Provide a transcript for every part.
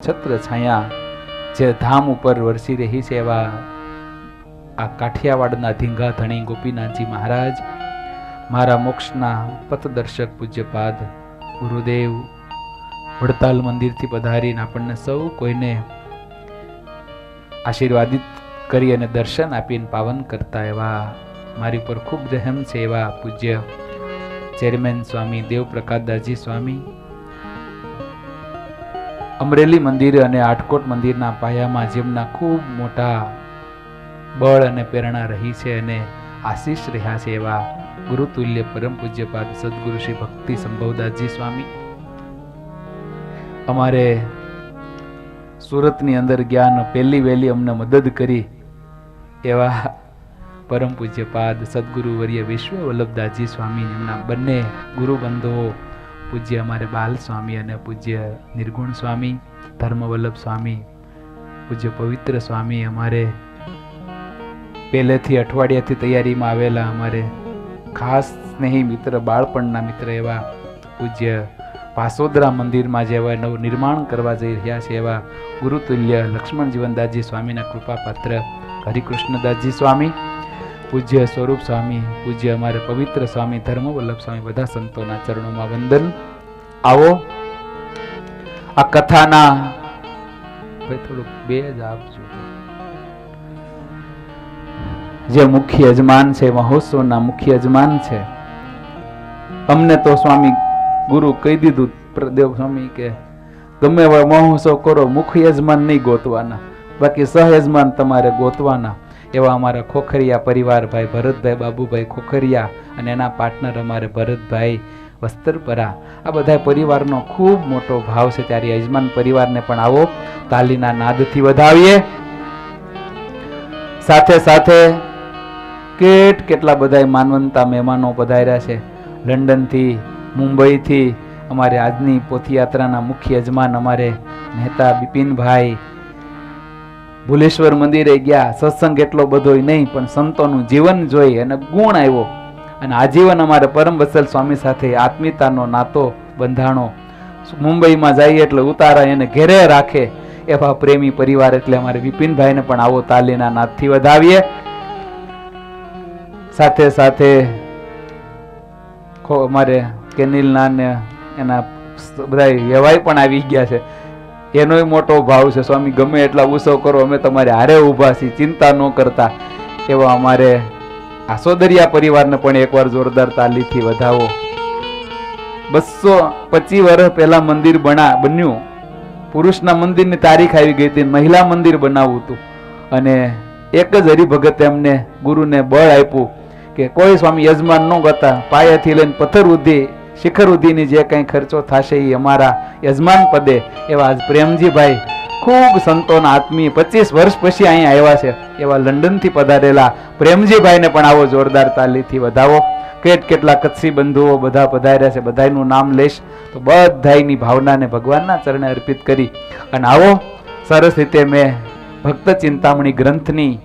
છત્ર છાયા જે ધામ ઉપર વરસી રહી છે એવા આ કાઠિયાવાડના ધીંગા ધણી ગોપીનાથજી મહારાજ, મારા મોક્ષના પથદર્શક પૂજ્યપાદ ગુરુદેવ, વડતાલ મંદિરથી પધારીને આપણને સૌ કોઈને આશીર્વાદિત કરી અને દર્શન આપીને પાવન કરતા એવા મારી ઉપર ખૂબ રહેમ છે એવા પૂજ્ય ચેરમેન સ્વામી દેવ પ્રકાશદાસજી સ્વામી અમરેલી મંદિર અને આટકોટ મંદિરના પાયામાં જેમના ખૂબ મોટા બળ અને પ્રેરણા રહી છે અને આશીષ રહ્યા છે એવા ગુરુતુલ્ય પરમ પૂજ્યપાદ સદગુરુ શ્રી ભક્તિ સંભવદાસજી સ્વામી. અમારે સુરતની અંદર જ્ઞાન પહેલી વહેલી અમને મદદ કરી એવા પરમ પૂજ્યપાદ સદગુરુ વર્ય વિશ્વ વલ્લભદાસજી સ્વામી એમના બંને ગુરુ બંધુઓ પૂજ્ય અમારે બાલ સ્વામી અને પૂજ્ય નિર્ગુણ સ્વામી, ધર્મવલ્લભ સ્વામી, પૂજ્ય પવિત્ર સ્વામી અમારે પહેલેથી અઠવાડિયાથી તૈયારીમાં આવેલા અમારે ખાસ સ્નેહી મિત્ર, બાળપણના મિત્ર એવા પૂજ્ય પાસોદરા મંદિરમાં જેવા નવ નિર્માણ કરવા જઈ રહ્યા છે એવા ગુરુતુલ્ય લક્ષ્મણ જીવનદાસજી સ્વામીના કૃપાપાત્ર હરિકૃષ્ણદાસજી સ્વામી પૂજ્ય સ્વરૂપ સ્વામી, પૂજ્ય અમારે પવિત્ર સ્વામી, ધર્મવલ્લભ સ્વામી, બધા સંતોના ચરણોમાં વંદન. આવો. આ કથાના ભાઈ થોડુંક બે જ આપજો. જે મુખ્ય યજમાન છે, મહોત્સવના મુખ્ય યજમાન છે. અમને તો સ્વામી ગુરુ કહી દીધું, પ્રદેવ સ્વામી કે ગમે મહોત્સવ કરો, મુખ્ય યજમાન નહીં ગોતવાના. બાકી સહયજમાન તમારે ગોતવાના. એવા અમારા ખોખરિયા પરિવારભાઈ ભરતભાઈ, બાબુભાઈ ખોખરિયા અને એના પાર્ટનર અમારે ભરતભાઈ વસ્ત્રપરા. આ બધા પરિવારનો ખૂબ મોટો ભાવ છે. ત્યારે યજમાન પરિવારને પણ આવો, તાલીના નાદથી વધાવીએ. સાથે સાથે કેટ કેટલા બધા માનવંતા મહેમાનો પધાર્યા છે. લંડનથી, મુંબઈથી, અમારે આજની પોથીયાત્રાના મુખ્ય યજમાન અમારે મહેતા બિપિનભાઈ ભુલેશ્વર મંદિરે ગયા. સત્સંગ એટલો બધો નહીં, પણ સંતોનું જીવન જોઈ અને ગુણ આવ્યો. અને આજીવન અમારે પરમ વત્સલ સ્વામી સાથે આત્મીયતાનો નાતો, બંધાણો. મુંબઈમાં જઈએ એટલે ઉતારા એને ઘેરે રાખે. એવા પ્રેમી પરિવાર એટલે અમારે વિપિનભાઈને પણ આવો તાલીના નાથથી વધાવીએ. સાથે સાથે અમારે કેનિલના ને એના બધા વ્યવાય પણ આવી ગયા છે. એનોય મોટો ભાવ છે, સ્વામી, ગમે એટલા ઉત્સવ કરો, અમે તમારે હારે ઊભા છીએ, ચિંતા ન કરતા. એવા અમારે આસોદરિયા પરિવારને પણ એકવાર જોરદાર તાલીથી વધાવો. બસો પચીસ વર્ષ પહેલા મંદિર બના, બન્યું. પુરુષના મંદિરની તારીખ આવી ગઈ હતી, મહિલા મંદિર બનાવવું હતું. અને એક જ હરિભગતે એમને ગુરુને બળ આપ્યું કે કોઈ સ્વામી યજમાન ન કરતા પાયાથી લઈને પથ્થર સુધી શિખર સુધીની જે કંઈ ખર્ચો થશે એ અમારા યજમાન પદે એવા પ્રેમજીભાઈ ખૂબ સંતોના આત્મીય પચીસ વર્ષ પછી અહીંયા આવ્યા છે. એવા લંડનથી પધારેલા પ્રેમજીભાઈને પણ આવો જોરદાર તાલીથી વધાવો. કેટ કેટલા કચ્છી બંધુઓ બધા પધાર્યા છે. બધાયનું નામ લઈશ તો બધાયની ભાવનાને ભગવાનના ચરણે અર્પિત કરી. અને આવો, સરસ રીતે મેં ભક્ત ચિંતામણી ગ્રંથની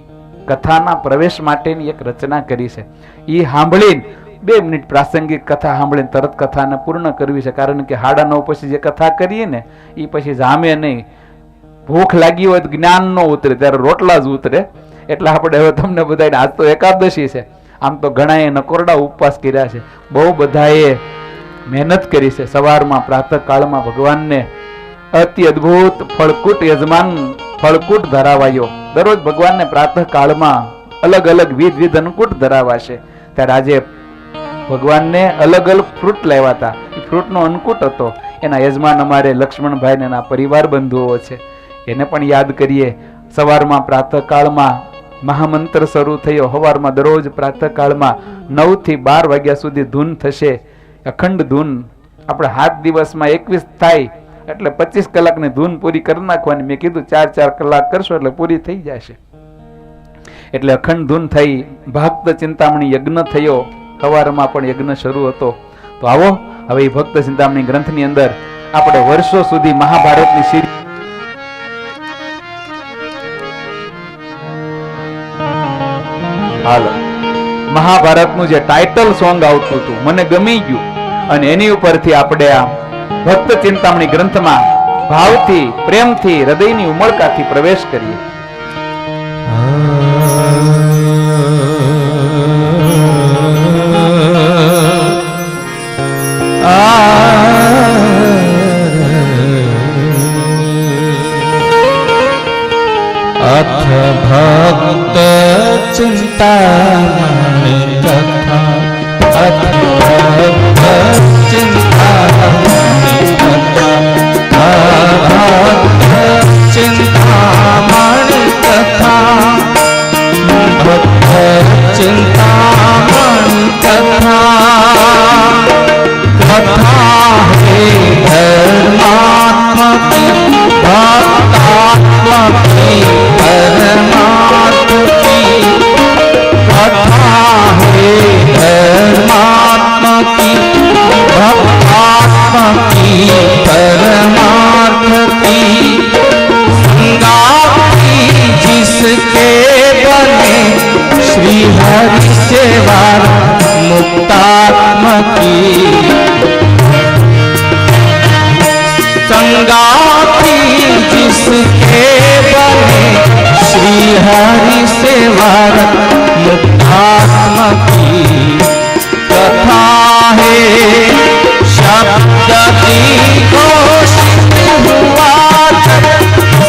કથાના પ્રવેશ માટેની એક રચના કરી છે. એ સાંભળીને બે મિનિટ પ્રાસંગિક કથા સાંભળીને તરત કથાને પૂર્ણ કરવી છે. કારણ કે હાડા નવ પછી જે કથા કરીએ ને એ પછી જામે નહીં. ભૂખ લાગી હોય તો જ્ઞાન ન ઉતરે, ત્યારે રોટલા જ ઉતરે. એટલે આપણે હવે તમને બધા આજ તો એકાદશી છે. આમ તો ઘણાએ નકોરડા ઉપવાસ કર્યા છે. બહુ બધાએ મહેનત કરી છે. સવારમાં પ્રાતઃ કાળમાં ભગવાનને અતિ અદ્ભુત ફળકૂટ યજમાન ફળકૂટ ધરાવાયો. દરરોજ ભગવાનને પ્રાતઃ કાળમાં અલગ અલગ વિધ વિધ અન્નકૂટ ધરાવાશે. ત્યારે આજે ભગવાનને અલગ અલગ ફ્રૂટ લાવ્યા હતા. ફ્રૂટનો અન્નકૂટ હતો. એના યજમાન અમારે લક્ષ્મણભાઈ એના પરિવાર બંધુઓ છે. એને પણ યાદ કરીએ, સવારમાં પ્રાતઃકાળમાં મહામંત્ર શરૂ થયો. સવારમાં દરરોજ પ્રાતઃકાળમાં નવથી બાર વાગ્યા સુધી ધૂન થશે. અખંડ ધૂન આપણે હાથ દિવસમાં એકવીસ થાય, એટલે પચીસ કલાકની ધૂન પૂરી કરી નાખવાની. મેં કીધું ચાર ચાર કલાક કરશો એટલે પૂરી થઈ જશે. એટલે અખંડ ધૂન થઈ, ભક્ત ચિંતામણી યજ્ઞ થયો. સવારમાં પણ યજ્ઞ શરૂ હતો. તો આવો, હવે એ ભક્ત ચિંતામણી ગ્રંથની અંદર આપણે વર્ષો સુધી મહાભારતની સિરી હાલો. મહાભારતનું જે ટાઇટલ સોંગ આવતું હતું, મને ગમી ગયું. અને એની ઉપરથી આપણે આ ભક્ત ચિંતામણી ગ્રંથમાં ભાવથી, પ્રેમથી, હૃદયની ઉમળકાથી પ્રવેશ કરીએ. ચિંતામણી शब्द की घोषित हुआ जब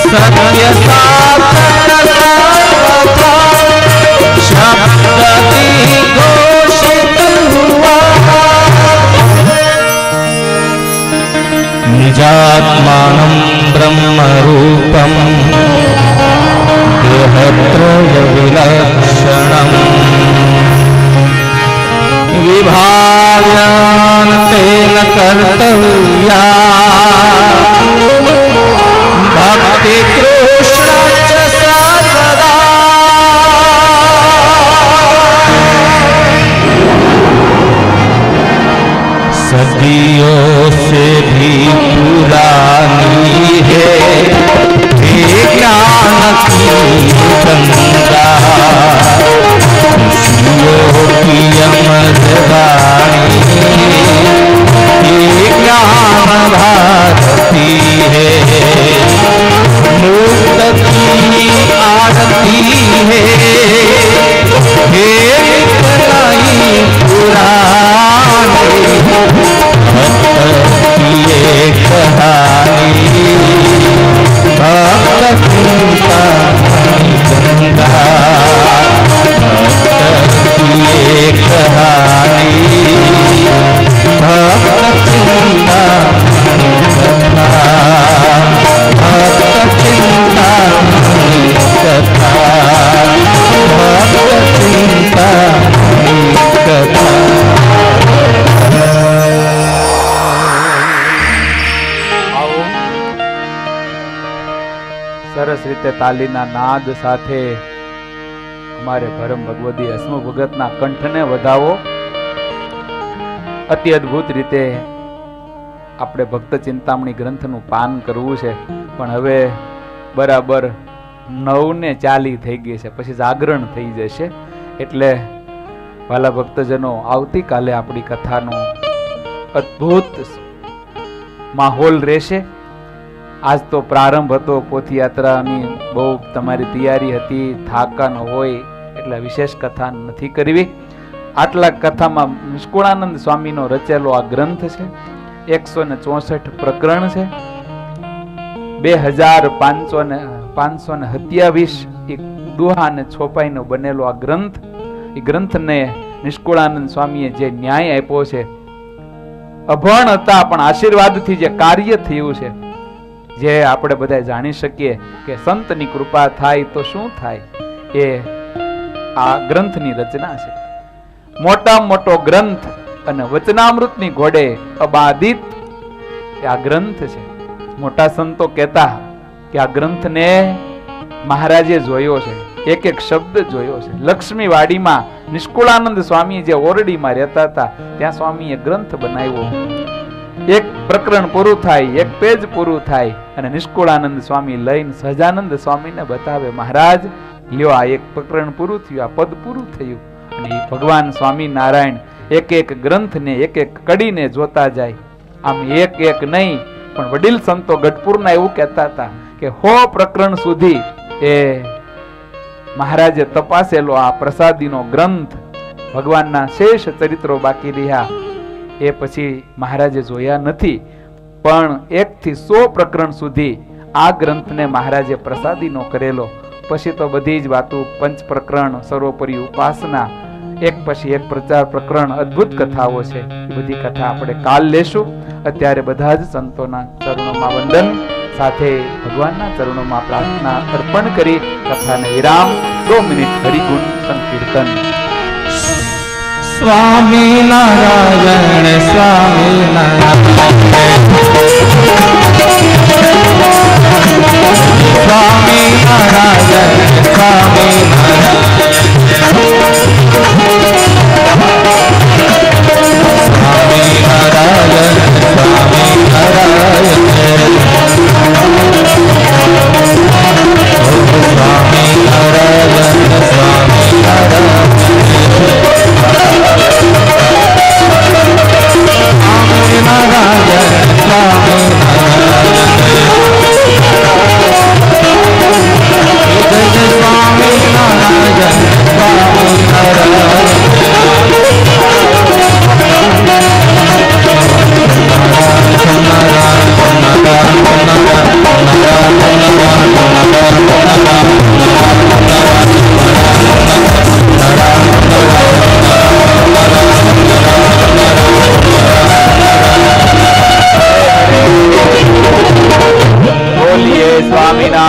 सत्य साधन सर्वथा शब्द की घोषित हुआ निजात्मानं ब्रह्मरूपम् देहत्रयविलक्षणम् સરસ રીતે તાલીના નાદ સાથે અમારે પરમ ભગવદી હસમુખ ભગતના કંઠને વધાવો. અતિ અદ્ભુત રીતે આપણે ભક્ત ચિંતામણી ગ્રંથનું પાન કરવું છે, પણ હવે બરાબર નવ ને ચાલી થઈ ગઈ છે, પછી જાગરણ થઈ જશે. એટલે વાલા ભક્તજનો, આવતીકાલે આપણી કથાનો અદ્ભુત માહોલ રહેશે. આજ તો પ્રારંભ હતો પોથયાત્રાની. બહુ તમારી તૈયારી હતી થાકન હોય, એટલે વિશેષ કથા નથી કરવી. આટલા કથામાં નિષ્કુળાનંદ સ્વામીનો રચેલો આ ગ્રંથ છે, એકસો ને ચોસઠ પ્રકરણ છે. બે હજાર પાંચસો ને પાંચસો ને સત્યાવીસ એક દુહા અને છોપાઈનો બનેલો આ ગ્રંથ. એ ગ્રંથને નિષ્કુળાનંદ સ્વામીએ જે ન્યાય આપ્યો છે અભણ હતા પણ આશીર્વાદથી જે કાર્ય થયું છે જે આપણે બધા જાણી શકીએ કે સંતની કૃપા થાય તો શું થાય? એ આ ગ્રંથની રચના છે. મોટા મોટો ગ્રંથ અને વચનામૃતની ઘોડે અબાધિત આ ગ્રંથ છે. મોટા સંતો કહેતા કે આ ગ્રંથને મહારાજે જોયો છે. એક એક શબ્દ જોયો છે. લક્ષ્મી વાડીમાં નિષ્કુળાનંદ સ્વામી જે ઓરડીમાં રહેતા હતા, ત્યાં સ્વામીએ ગ્રંથ બનાવ્યો. એક પ્રકરણ પૂરું થાય, એક પેજ પૂરું થાય અને નિષ્કુળાનંદ સ્વામી લઈને સહજાનંદ સ્વામીને બતાવે, મહારાજ, લ્યો આ એક પ્રકરણ પૂરું થયું, આ પદ પૂરું થયું. અને ભગવાન સ્વામી નારાયણ એક એક ગ્રંથને, એક એક કડીને જોતા જાય. આમ એક એક નહીં, પણ વડીલ સંતો ગઢપુરના એવું કહેતા હતા કે, હો પ્રકરણ સુધી, એ મહારાજે તપાસેલો આ પ્રસાદીનો ગ્રંથ ભગવાનના શેષ ચરિત્રો બાકી રહ્યા. એ પછી મહારાજે જોયા નથી. પણ એકથી સો પ્રકરણ સુધી આ ગ્રંથને મહારાજે પ્રસાદીનો કરેલો. પછી તો બધી જ વાતો પંચ પ્રકરણ, સર્વોપરી ઉપાસના, એક પછી એક પ્રચાર પ્રકરણ, અદ્ભુત કથાઓ છે. એ બધી કથા આપણે કાલ લેશું. અત્યારે બધા જ સંતોના ચરણોમાં વંદન. સાથે ભગવાનના ચરણોમાં પ્રાર્થના અર્પણ કરી. કથાને વિરામ. દો મિનિટ હરિગુણ સંકીર્તન. சுவாமி நாராயண சுவாமி சுவாமி நாராயண. சுவாமி சுவாமி நாராயண சுவாமி நாராயண.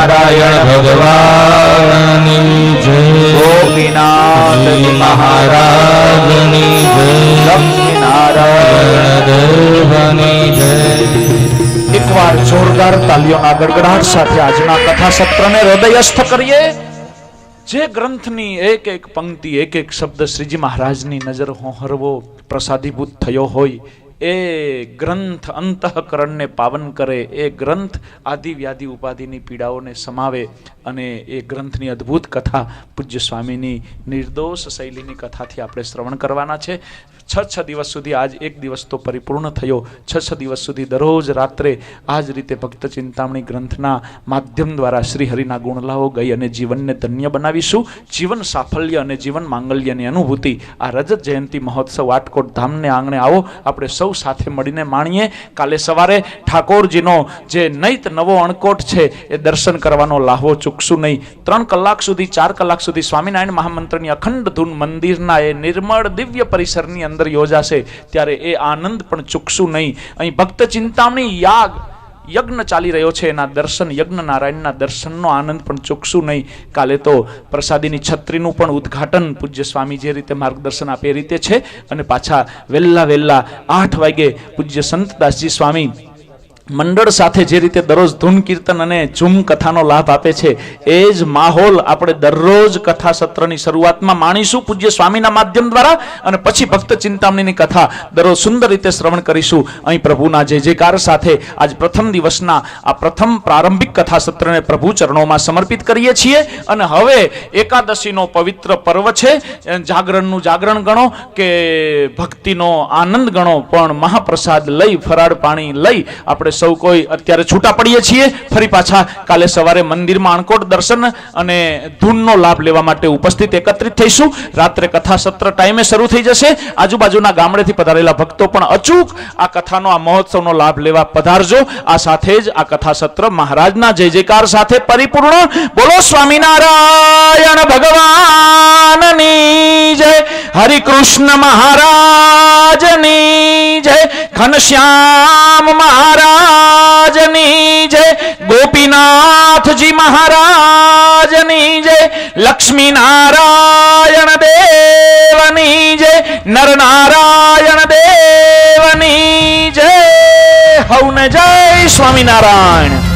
સ્વામિનારાયણ ભગવાનની જય ગોપીનાથ મહારાજની જય લક્ષ્મીનારાયણ દેવની જય એકવાર જોરદાર તાલીઓના ગડગડાટ સાથે આજના કથા સત્રને હૃદયસ્થ કરીએ. જે ગ્રંથની એક એક પંક્તિ એક એક શબ્દ શ્રીજી મહારાજની નજર હોહરવો પ્રસાદીભૂત થયો હોય એ ગ્રંથ અંતઃકરણને પાવન કરે, એ ગ્રંથ આદિ વ્યાધિ ઉપાધિની પીડાઓને સમાવે અને એ ગ્રંથની અદ્ભુત કથા પૂજ્ય સ્વામીની નિર્દોષ શૈલીની કથાથી આપણે શ્રવણ કરવાના છે. છ છ દિવસ સુધી આજ એક દિવસ તો પરિપૂર્ણ થયો. છ છ દિવસ સુધી દરરોજ રાત્રે આ જ રીતે ભક્ત ચિંતામણી ગ્રંથના માધ્યમ દ્વારા શ્રી હરિના ગુણલાઓ ગઈ અને જીવનને ધન્ય બનાવીશું. જીવન સાફલ્ય અને જીવન માંગલ્યની અનુભૂતિ. આ રજત જયંતિ મહોત્સવ વાટકોટ ધામને આંગણે આવો. આપણે સૌ સાથે મળીને માણીએ. કાલે સવારે ઠાકોરજીનો જે નૈત નવો અણકોટ છે, એ દર્શન કરવાનો લાહવો ચૂકશું નહીં. ત્રણ કલાક સુધી, ચાર કલાક સુધી સ્વામિનારાયણ મહામંત્રની અખંડ ધૂન મંદિરના એ નિર્મળ દિવ્ય પરિસરની અંદર યોજાશે ત્યારે એ આનંદ પણ ચૂકશું નહીં. અહીં ભક્ત ચિંતામણી યાગ, યજ્ઞ ચાલી રહ્યો છે. એના દર્શન, યજ્ઞ નારાયણના દર્શનનો આનંદ પણ ચૂકશું નહીં. કાલે તો પ્રસાદીની છત્રીનું પણ ઉદ્ઘાટન પૂજ્ય સ્વામી જે રીતે માર્ગદર્શન આપે એ રીતે છે. અને પાછા વહેલા વહેલા આઠ વાગે પૂજ્ય સંતદાસજી સ્વામી મંડળ સાથે જે રીતે દરરોજ ધૂન કીર્તન અને ઝૂમ કથાનો લાભ આપે છે, એ જ માહોલ આપણે દરરોજ કથા સત્રની શરૂઆતમાં માણીશું પૂજ્ય સ્વામીના માધ્યમ દ્વારા અને પછી ભક્ત ચિંતામણીની કથા દરરોજ સુંદર રીતે શ્રવણ કરીશું. અહીં પ્રભુના જે જયકાર સાથે આજ પ્રથમ દિવસના આ પ્રથમ પ્રારંભિક કથા સત્રને પ્રભુ ચરણોમાં સમર્પિત કરીએ છીએ અને હવે એકાદશીનો પવિત્ર પર્વ છે. જાગરણનું જાગરણ ગણો કે ભક્તિનો આનંદ ગણો, પણ મહાપ્રસાદ લઈ, ફરાળ પાણી લઈ આપણે સૌ કોઈ અત્યારે છૂટા પડીએ છીએ. ફરી પાછા કાલે સવારે મંદિરમાં અણકોટ દર્શન અને ધૂનનો લાભ લેવા માટે ઉપસ્થિત એકત્રિત થઈશું. રાત્રે કથા સત્ર ટાઈમે શરૂ થઈ જશે. આજુબાજુના ગામડેથી પધારેલા ભક્તો પણ અચૂક આ કથાનો, આ મહોત્સવનો લાભ લેવા પધારજો. આ સાથે જ આ કથા સત્ર મહારાજના જય જયકાર સાથે પરિપૂર્ણ. બોલો સ્વામિનારાયણ ભગવાનની જય. હરિ કૃષ્ણ મહારાજની જય. ઘનશ્યામ મહારાજની જય, ગોપીનાથજી મહારાજની જય લક્ષ્મી નારાયણ દેવની જય, નરનારાયણ દેવની જય. હવને જય સ્વામિનારાયણ.